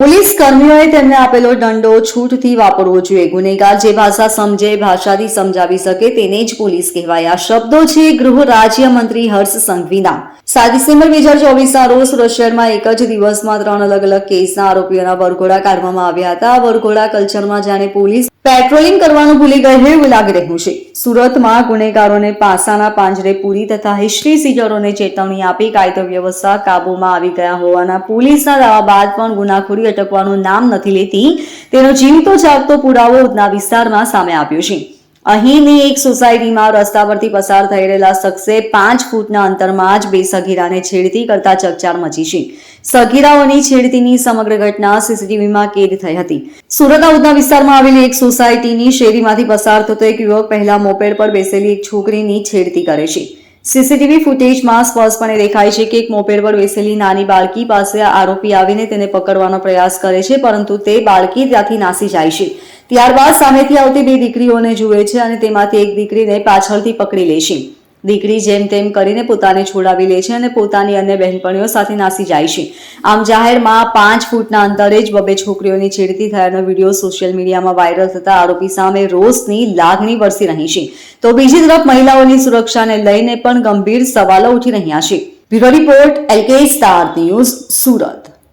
Police કર્મીઓએ તેમને આપેલો દંડો છૂટથી વાપરવો જોઈએ. ગુનેગાર જે ભાષા સમજે, ભાષાથી સમજાવી શકે તેને જ પોલીસ કહેવાય આ શબ્દો છે. ગૃહ રાજ્ય મંત્રી હર્ષ સંઘવીના. સાત ડિસેમ્બર બે હજાર ચોવીસના રોજ સુરત શહેરમાં એક જ દિવસમાં ત્રણ અલગ અલગ કેસના આરોપીઓના વરઘોડા કાઢવામાં આવ્યા હતા. વરઘોડા કલ્ચરમાં જાણે પોલીસ પેટ્રોલિંગ કરવાનું ભૂલી ગઈ એવું લાગી રહ્યું છે. સુરતમાં ગુનેગારોને પાસાના પાંજરે પૂરી તથા હિસ્ટ્રી સીટરોને ચેતવણી આપી કાયદો વ્યવસ્થા કાબૂમાં આવી ગયા હોવાના પોલીસના દાવા બાદ પણ ગુનાખોરી અટકવાનું નામ નથી લેતી, તેનો જીવતો જાગતો પુરાવો ઉધના વિસ્તારમાં સામે આવ્યો છે. અહીંની એક સોસાયટીમાં રસ્તા પરથી પસાર થઈ રહેલા શખ્સે પાંચ ફૂટના અંતરમાં જ બે સગીરાને છેડતી કરતા ચકચાર મચી છે. સગીરાઓની છેડતીની સમગ્ર ઘટના સીસીટીવીમાં કેદ થઈ હતી. સુરતના ઉધના વિસ્તારમાં આવેલી એક સોસાયટીની શેરીમાંથી પસાર થતો એક યુવક પહેલા મોપેડ પર બેસેલી એક છોકરીની છેડતી કરે છે. સીસીટીવી ફૂટેજમાં સ્પષ્ટપણે દેખાય છે કે એક મોપેડ પર બેસેલી નાની બાળકી પાસે આરોપી આવીને તેને પકડવાનો પ્રયાસ કરે છે, પરંતુ તે બાળકી ત્યાંથી નાસી જાય છે. ત્યારબાદ સામેથી આવતી બે દીકરીઓને જુએ છે અને તેમાંથી એક દીકરીને પાછળથી પકડી લે છે. દીકરી જેમ તેમ કરીને પોતાને છોડાવી લે છે અને પોતાની અન્ય બહેનપણીઓ સાથે નાસી જાય છે. આમ જાહેરમાં પાંચ ફૂટના અંતરે જ બબે છોકરીઓની છેડતી થયાનો વીડિયો સોશિયલ મીડિયામાં વાયરલ થતા આરોપી સામે રોષની લાગણી વરસી રહી છે. તો બીજી તરફ મહિલાઓની સુરક્ષાને લઈને પણ ગંભીર સવાલો ઉઠી રહ્યા છે. Bureau report, L K star news, Surat.